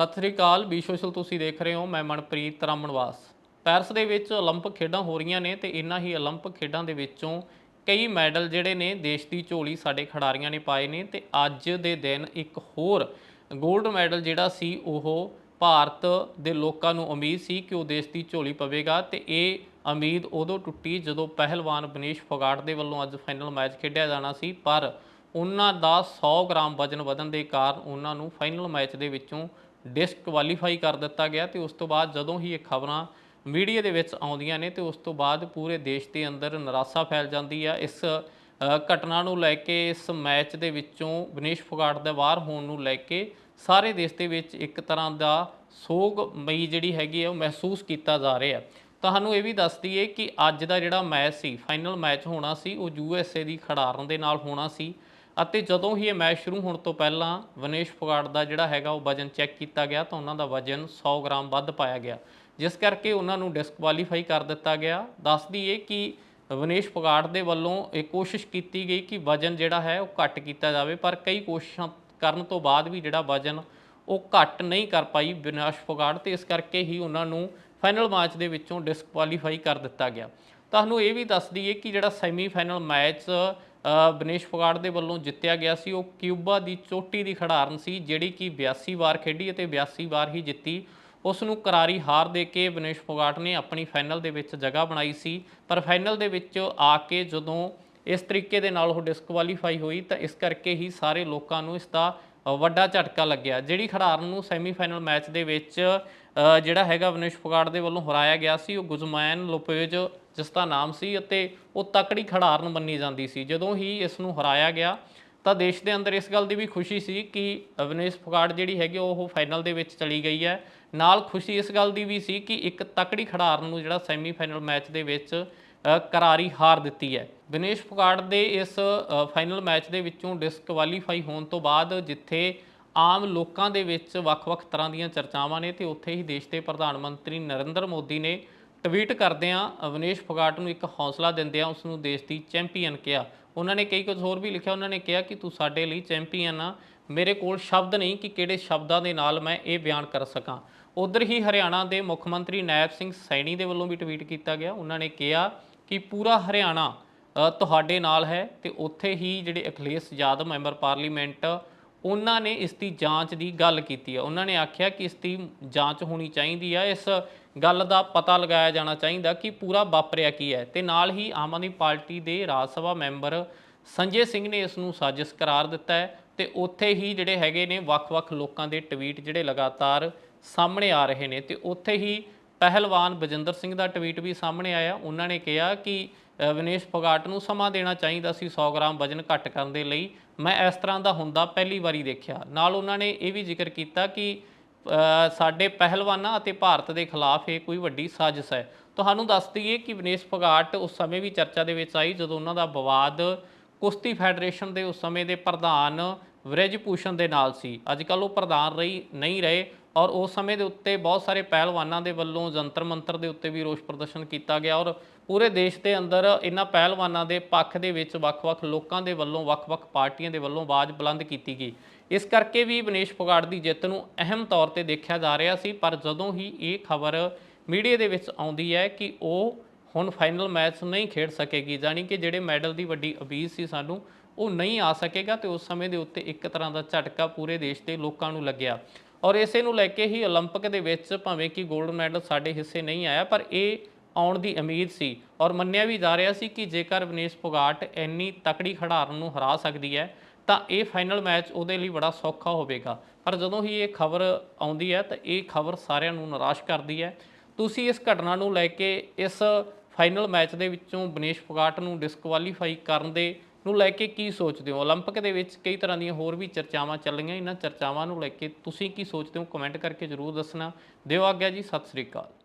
ਸਤਿ ਸ੍ਰੀ ਅਕਾਲ, B social ਤੁਸੀਂ ਦੇਖ ਰਹੇ ਹੋ, ਮੈਂ ਮਨਪ੍ਰੀਤ ਰਾਮਨਵਾਸ। ਪੈਰਸ ਦੇ ਵਿੱਚ 올림픽 ਖੇਡਾਂ ਹੋ ਰਹੀਆਂ ਨੇ ਤੇ ਇਨ੍ਹਾਂ ਹੀ 올림픽 ਖੇਡਾਂ ਦੇ ਵਿੱਚੋਂ ਕਈ ਮੈਡਲ ਜਿਹੜੇ ਨੇ ਦੇਸ਼ ਦੀ ਝੋਲੀ ਸਾਡੇ ਖਿਡਾਰੀਆਂ ਨੇ ਪਾਏ ਨੇ ਤੇ ਅੱਜ ਦੇ ਦਿਨ ਇੱਕ ਹੋਰ 골ਡ ਮੈਡਲ ਜਿਹੜਾ ਸੀ ਉਹ ਭਾਰਤ ਦੇ ਲੋਕਾਂ ਨੂੰ ਉਮੀਦ ਸੀ ਕਿ ਉਹ ਦੇਸ਼ ਦੀ ਝੋਲੀ ਪਵੇਗਾ ਤੇ ਇਹ ਉਮੀਦ ਉਦੋਂ ਟੁੱਟੀ ਜਦੋਂ ਪਹਿਲਵਾਨ ਬਨੇਸ਼ ਫੋਗਾਟ ਦੇ ਵੱਲੋਂ ਅੱਜ ਫਾਈਨਲ ਮੈਚ ਖੇਡਿਆ ਜਾਣਾ ਸੀ, ਪਰ ਉਹਨਾਂ ਦਾ 100 ਗ੍ਰਾਮ ਵਜਨ ਵਧਣ ਦੇ ਕਾਰਨ ਉਹਨਾਂ ਨੂੰ ਫਾਈਨਲ ਮੈਚ ਦੇ ਵਿੱਚੋਂ ਡਿਸਕੁਆਲੀਫਾਈ ਕਰ ਦਿੱਤਾ ਗਿਆ ਤੇ ਉਸ ਤੋਂ ਬਾਅਦ ਜਦੋਂ ਹੀ ਇਹ ਖਬਰਾਂ ਮੀਡੀਆ ਦੇ ਵਿੱਚ ਆਉਂਦੀਆਂ ਨੇ ਤੇ ਉਸ ਤੋਂ ਬਾਅਦ ਪੂਰੇ ਦੇਸ਼ ਦੇ ਅੰਦਰ ਨਿਰਾਸ਼ਾ ਫੈਲ ਜਾਂਦੀ ਆ। ਇਸ ਘਟਨਾ ਨੂੰ ਲੈ ਕੇ, ਇਸ ਮੈਚ ਦੇ ਵਿੱਚੋਂ ਵਿਨੇਸ਼ ਫੋਗਾਟ ਦੇ ਬਾਹਰ ਹੋਣ ਨੂੰ ਲੈ ਕੇ ਸਾਰੇ ਦੇਸ਼ ਦੇ ਵਿੱਚ ਇੱਕ ਤਰ੍ਹਾਂ ਦਾ ਸੋਗਮਈ ਜਿਹੜੀ ਹੈਗੀ ਆ, ਉਹ ਮਹਿਸੂਸ ਕੀਤਾ ਜਾ ਰਿਹਾ। ਤੁਹਾਨੂੰ ਇਹ ਵੀ ਦੱਸ ਦਈਏ ਕਿ ਅੱਜ ਦਾ ਜਿਹੜਾ ਮੈਚ ਸੀ ਫਾਈਨਲ ਮੈਚ ਹੋਣਾ ਸੀ, ਉਹ ਯੂਐਸਏ ਦੀ ਖਿਡਾਰਨ ਦੇ ਨਾਲ ਹੋਣਾ ਸੀ। ਅਤੇ ਜਦੋਂ ਹੀ ਇਹ ਮੈਚ ਸ਼ੁਰੂ ਹੋਣ ਤੋਂ ਪਹਿਲਾਂ ਵਿਨੇਸ਼ ਫੋਗਾਟ ਦਾ ਜਿਹੜਾ ਹੈਗਾ ਉਹ ਵਜਨ ਚੈੱਕ ਕੀਤਾ ਗਿਆ ਤਾਂ ਉਹਨਾਂ ਦਾ ਵਜਨ 100 ਗ੍ਰਾਮ ਵੱਧ ਪਾਇਆ ਗਿਆ। ਜਿਸ ਕਰਕੇ ਉਹਨਾਂ ਨੂੰ ਡਿਸਕੁਆਲੀਫਾਈ ਕਰ ਦਿੱਤਾ ਗਿਆ। ਦੱਸ ਦਈਏ ਕਿ ਵਿਨੇਸ਼ ਫੋਗਾਟ ਦੇ ਵੱਲੋਂ ਇਹ ਕੋਸ਼ਿਸ਼ ਕੀਤੀ ਗਈ ਕਿ ਵਜਨ ਜਿਹੜਾ ਹੈ ਉਹ ਘੱਟ ਕੀਤਾ ਜਾਵੇ, ਪਰ ਕਈ ਕੋਸ਼ਿਸ਼ਾਂ ਕਰਨ ਤੋਂ ਬਾਅਦ ਵੀ ਜਿਹੜਾ ਵਜਨ ਉਹ ਘੱਟ ਨਹੀਂ ਕਰ ਪਾਈ ਵਿਨਾਸ਼ ਫੋਗਾਟ ਤੇ ਇਸ ਕਰਕੇ ਹੀ ਉਹਨਾਂ ਨੂੰ ਫਾਈਨਲ ਮੈਚ ਦੇ ਵਿੱਚੋਂ ਡਿਸਕੁਆਲੀਫਾਈ ਕਰ ਦਿੱਤਾ ਗਿਆ। ਤੁਹਾਨੂੰ ਇਹ ਵੀ ਦੱਸ ਦਈਏ ਕਿ ਜਿਹੜਾ ਸੈਮੀ ਫਾਈਨਲ ਮੈਚ ਅ, ਵਿਨੇਸ਼ ਫੋਗਾਟ ਦੇ ਵੱਲੋਂ ਜਿੱਤਿਆ ਗਿਆ ਸੀ। ਉਹ ਕਿਊਬਾ ਦੀ ਚੋਟੀ ਦੀ ਖਿਡਾਰਨ ਸੀ ਜਿਹੜੀ ਕਿ 82 ਵਾਰ ਖੇਡੀ ਅਤੇ 82 ਵਾਰ ਹੀ ਜਿੱਤੀ। ਉਸ ਨੂੰ ਕਰਾਰੀ ਹਾਰ ਦੇ ਕੇ ਵਿਨੇਸ਼ ਫੋਗਾਟ ਨੇ ਆਪਣੀ ਫਾਈਨਲ ਦੇ ਵਿੱਚ ਜਗ੍ਹਾ ਬਣਾਈ ਸੀ। ਪਰ ਫਾਈਨਲ ਦੇ ਵਿੱਚ ਆ ਕੇ ਜਦੋਂ ਇਸ ਤਰੀਕੇ ਦੇ ਨਾਲ ਉਹ ਡਿਸਕੁਆਲੀਫਾਈ ਹੋਈ ਤਾਂ ਇਸ ਕਰਕੇ ਹੀ ਸਾਰੇ ਲੋਕਾਂ ਨੂੰ ਇਸ ਦਾ ਵੱਡਾ ਝਟਕਾ ਲੱਗਿਆ, ਜਿਹੜੀ ਖਿਡਾਰਨ ਨੂੰ ਸੈਮੀਫਾਈਨਲ ਮੈਚ ਦੇ ਵਿੱਚ ਜਿਹੜਾ ਹੈਗਾ ਵਿਨੇਸ਼ ਫੋਗਾਟ ਦੇ ਵੱਲੋਂ ਹਰਾਇਆ ਗਿਆ ਸੀ, ਉਹ ਗੁਜ਼ਮੈਨ ਲੋਪੇਜ ਜਿਸ ਦਾ ਨਾਮ ਸੀ ਅਤੇ ਉਹ ਤਕੜੀ ਖਿਡਾਰਨ ਮੰਨੀ ਜਾਂਦੀ ਸੀ। ਜਦੋਂ ਹੀ ਇਸ ਨੂੰ ਹਰਾਇਆ ਗਿਆ, ਤਾਂ ਦੇਸ਼ ਦੇ ਅੰਦਰ ਇਸ ਗੱਲ ਦੀ ਵੀ ਖੁਸ਼ੀ ਸੀ ਕਿ ਵਿਨੇਸ਼ ਫੋਗਾਟ ਜਿਹੜੀ ਹੈਗੀ ਉਹ ਫਾਈਨਲ ਦੇ ਵਿੱਚ ਚਲੀ ਗਈ ਹੈ। ਨਾਲ ਖੁਸ਼ੀ ਇਸ ਗੱਲ ਦੀ ਵੀ ਸੀ ਕਿ ਇੱਕ ਤਕੜੀ ਖਿਡਾਰਨ ਨੂੰ ਜਿਹੜਾ ਸੈਮੀਫਾਈਨਲ ਮੈਚ ਦੇ ਵਿੱਚ ਕਰਾਰੀ ਹਾਰ ਦਿੱਤੀ ਹੈ। ਵਿਨੇਸ਼ ਫੋਗਾਟ ਦੇ ਇਸ ਫਾਈਨਲ ਮੈਚ ਦੇ ਵਿੱਚੋਂ ਡਿਸਕੁਆਲੀਫਾਈ ਹੋਣ ਤੋਂ ਬਾਅਦ ਜਿੱਥੇ ਆਮ ਲੋਕਾਂ ਦੇ ਵਿੱਚ ਵੱਖ-ਵੱਖ ਤਰ੍ਹਾਂ ਦੀਆਂ ਚਰਚਾਵਾਂ ਨੇ ਤੇ ਉੱਥੇ ਹੀ ਦੇਸ਼ ਦੇ ਪ੍ਰਧਾਨ ਮੰਤਰੀ ਨਰਿੰਦਰ ਮੋਦੀ ਨੇ ਟਵੀਟ ਕਰਦਿਆਂ ਵਿਨੇਸ਼ ਫੋਗਾਟ ਨੂੰ ਇੱਕ ਹੌਸਲਾ ਦਿੰਦਿਆਂ ਉਸ ਨੂੰ ਦੇਸ਼ ਦੀ ਚੈਂਪੀਅਨ ਕਿਹਾ। ਉਹਨਾਂ ਨੇ ਕਈ ਕੁਝ ਹੋਰ ਵੀ ਲਿਖਿਆ। ਉਹਨਾਂ ਨੇ ਕਿਹਾ ਕਿ ਤੂੰ ਸਾਡੇ ਲਈ ਚੈਂਪੀਅਨ ਆ। ਮੇਰੇ ਕੋਲ ਸ਼ਬਦ ਨਹੀਂ ਕਿ ਕਿਹੜੇ ਸ਼ਬਦਾਂ ਦੇ ਨਾਲ ਮੈਂ ਇਹ ਬਿਆਨ ਕਰ ਸਕਾਂ। ਉਧਰ ਹੀ ਹਰਿਆਣਾ ਦੇ ਮੁੱਖ ਮੰਤਰੀ ਨਾਇਬ ਸਿੰਘ ਸੈਣੀ ਦੇ ਵੱਲੋਂ ਵੀ ਟਵੀਟ ਕੀਤਾ ਗਿਆ। ਉਹਨਾਂ ਨੇ ਕਿਹਾ ਕਿ ਪੂਰਾ ਹਰਿਆਣਾ ਤੁਹਾਡੇ ਨਾਲ ਹੈ ਤੇ ਉੱਥੇ ਹੀ ਜਿਹੜੇ ਅਖਿਲੇਸ਼ ਯਾਦਵ ਮੈਂਬਰ ਪਾਰਲੀਮੈਂਟ, ਉਹਨਾਂ ਨੇ ਇਸ ਦੀ ਜਾਂਚ ਦੀ ਗੱਲ ਕੀਤੀ ਹੈ। ਉਹਨਾਂ ਨੇ ਆਖਿਆ ਕਿ ਇਸ ਦੀ ਜਾਂਚ ਹੋਣੀ ਚਾਹੀਦੀ ਹੈ ਇਸ ਗੱਲ ਦਾ ਪਤਾ ਲਗਾਇਆ ਜਾਣਾ ਚਾਹੀਦਾ ਕਿ ਪੂਰਾ ਵਾਪਰਿਆ ਕੀ ਹੈ ਤੇ ਨਾਲ ਹੀ ਆਮ ਆਦਮੀ ਪਾਰਟੀ ਦੇ ਰਾਜ ਸਭਾ ਮੈਂਬਰ ਸੰਜੇ ਸਿੰਘ ਨੇ ਇਸ ਨੂੰ ਸਾਜ਼ਿਸ਼ ਕਰਾਰ ਦਿੱਤਾ ਹੈ ਤੇ ਉੱਥੇ ਹੀ ਜਿਹੜੇ ਹੈਗੇ ਨੇ ਵੱਖ-ਵੱਖ ਲੋਕਾਂ ਦੇ ਟਵੀਟ ਜਿਹੜੇ ਲਗਾਤਾਰ ਸਾਹਮਣੇ ਆ ਰਹੇ ਨੇ ਤੇ ਉੱਥੇ ਹੀ ਪਹਿਲਵਾਨ ਬਜਿੰਦਰ ਸਿੰਘ ਦਾ ਟਵੀਟ ਵੀ ਸਾਹਮਣੇ ਆਇਆ। ਉਹਨਾਂ ਨੇ ਕਿਹਾ ਕਿ ਵਿਨੇਸ਼ ਫੋਗਾਟ ਨੂੰ ਸਮਾਂ ਦੇਣਾ ਚਾਹੀਦਾ ਸੀ 100 ਗ੍ਰਾਮ ਵਜਨ ਘੱਟ ਕਰਨ ਦੇ ਲਈ। ਮੈਂ ਇਸ ਤਰ੍ਹਾਂ ਦਾ ਹੁੰਦਾ ਪਹਿਲੀ ਵਾਰੀ ਦੇਖਿਆ। ਨਾਲ ਉਹਨਾਂ ਨੇ ਇਹ ਵੀ ਜ਼ਿਕਰ ਕੀਤਾ ਕਿ ਸਾਡੇ ਪਹਿਲਵਾਨਾਂ ਅਤੇ ਭਾਰਤ ਦੇ ਖਿਲਾਫ ਇਹ ਕੋਈ ਵੱਡੀ ਸਾਜ਼ਿਸ਼ ਹੈ। ਤੁਹਾਨੂੰ ਦੱਸ ਦਈਏ ਕਿ ਵਿਨੇਸ਼ ਫੋਗਾਟ ਉਸ ਸਮੇਂ ਵੀ ਚਰਚਾ ਦੇ ਵਿੱਚ ਆਈ ਜਦੋਂ ਉਹਨਾਂ ਦਾ ਵਿਵਾਦ ਕੁਸ਼ਤੀ ਫੈਡਰੇਸ਼ਨ ਦੇ ਉਸ ਸਮੇਂ ਦੇ ਪ੍ਰਧਾਨ ਵਿਰਜ ਭੂਸ਼ਣ ਦੇ ਨਾਲ ਸੀ। ਅੱਜ ਕੱਲ ਉਹ ਪ੍ਰਧਾਨ ਰਹੀ, ਨਹੀਂ ਰਹੇ ਔਰ ਉਸ ਸਮੇਂ ਦੇ ਉੱਤੇ ਬਹੁਤ ਸਾਰੇ ਪਹਿਲਵਾਨਾਂ ਦੇ ਵੱਲੋਂ ਜੰਤਰ ਮੰਤਰ ਦੇ ਉੱਤੇ ਵੀ ਰੋਸ ਪ੍ਰਦਰਸ਼ਨ ਕੀਤਾ ਗਿਆ ਔਰ ਪੂਰੇ ਦੇਸ਼ ਦੇ ਅੰਦਰ ਇਹਨਾਂ ਪਹਿਲਵਾਨਾਂ ਦੇ ਪੱਖ ਦੇ ਵਿੱਚ ਵੱਖ-ਵੱਖ ਲੋਕਾਂ ਦੇ ਵੱਲੋਂ, ਵੱਖ-ਵੱਖ ਪਾਰਟੀਆਂ ਦੇ ਵੱਲੋਂ ਆਵਾਜ਼ ਬੁਲੰਦ ਕੀਤੀ ਗਈ। ਇਸ ਕਰਕੇ ਵੀ ਬਨੇਸ਼ ਫੁਗਾੜ ਦੀ ਜਿੱਤ ਨੂੰ ਅਹਿਮ ਤੌਰ ਤੇ ਦੇਖਿਆ ਜਾ ਰਿਹਾ ਸੀ, ਪਰ ਜਦੋਂ ਹੀ ਇਹ ਖਬਰ ਮੀਡੀਆ ਦੇ ਵਿੱਚ ਆਉਂਦੀ ਹੈ ਕਿ ਉਹ ਹੁਣ ਫਾਈਨਲ ਮੈਚ ਨਹੀਂ ਖੇਡ ਸਕੇਗੀ, ਯਾਨੀ ਕਿ ਜਿਹੜੇ ਮੈਡਲ ਦੀ ਵੱਡੀ ਉਮੀਦ ਸੀ ਸਾਨੂੰ, ਉਹ ਨਹੀਂ ਆ ਸਕੇਗਾ ਤੇ ਉਸ ਸਮੇਂ ਦੇ ਉੱਤੇ ਇੱਕ ਤਰ੍ਹਾਂ ਦਾ ਝਟਕਾ ਪੂਰੇ ਦੇਸ਼ ਦੇ ਲੋਕਾਂ ਨੂੰ ਲੱਗਿਆ। ਔਰ ਇਸੇ ਨੂੰ ਲੈ ਕੇ ਹੀ 올림픽 ਦੇ ਵਿੱਚ ਭਾਵੇਂ ਕਿ 골ਡ ਮੈਡਲ ਸਾਡੇ ਹਿੱਸੇ ਨਹੀਂ ਆਇਆ, ਪਰ ਇਹ ਆਉਣ ਦੀ ਉਮੀਦ ਸੀ ਔਰ ਮੰਨਿਆ ਵੀ ਜਾ ਰਿਹਾ ਸੀ ਕਿ ਜੇਕਰ ਵਿਨੇਸ਼ ਫੋਗਾਟ ਇੰਨੀ ਤਕੜੀ ਖਿਡਾਰਨ ਨੂੰ ਹਰਾ ਸਕਦੀ ਹੈ ਤਾਂ ਇਹ ਫਾਈਨਲ ਮੈਚ ਉਹਦੇ ਲਈ ਬੜਾ ਸੌਖਾ ਹੋਵੇਗਾ ਪਰ ਜਦੋਂ ਹੀ ਇਹ ਖਬਰ ਆਉਂਦੀ ਹੈ ਤਾਂ ਇਹ ਖਬਰ ਸਾਰਿਆਂ ਨੂੰ ਨਿਰਾਸ਼ ਕਰਦੀ ਹੈ ਤੁਸੀਂ ਇਸ ਘਟਨਾ ਨੂੰ ਲੈ ਕੇ ਇਸ ਫਾਈਨਲ ਮੈਚ ਦੇ ਵਿੱਚੋਂ ਵਿਨੇਸ਼ ਫੋਗਾਟ ਨੂੰ ਡਿਸਕੁਆਲੀਫਾਈ ਕਰਨ ਦੇ ਨੂੰ ਲੈ ਕੇ ਕੀ ਸੋਚਦੇ ਹੋ 올림픽 ਦੇ ਵਿੱਚ ਕਈ ਤਰ੍ਹਾਂ ਦੀਆਂ ਹੋਰ ਵੀ ਚਰਚਾਵਾਂ ਚੱਲੀਆਂ ਇਹਨਾਂ ਚਰਚਾਵਾਂ ਨੂੰ ਲੈ ਕੇ ਤੁਸੀਂ ਕੀ ਸੋਚਦੇ ਹੋ ਕਮੈਂਟ ਕਰਕੇ ਜਰੂਰ ਦੱਸਣਾ ਦਿਓ ਆਗਿਆ ਜੀ ਸਤਿ ਸ੍ਰੀ ਅਕਾਲ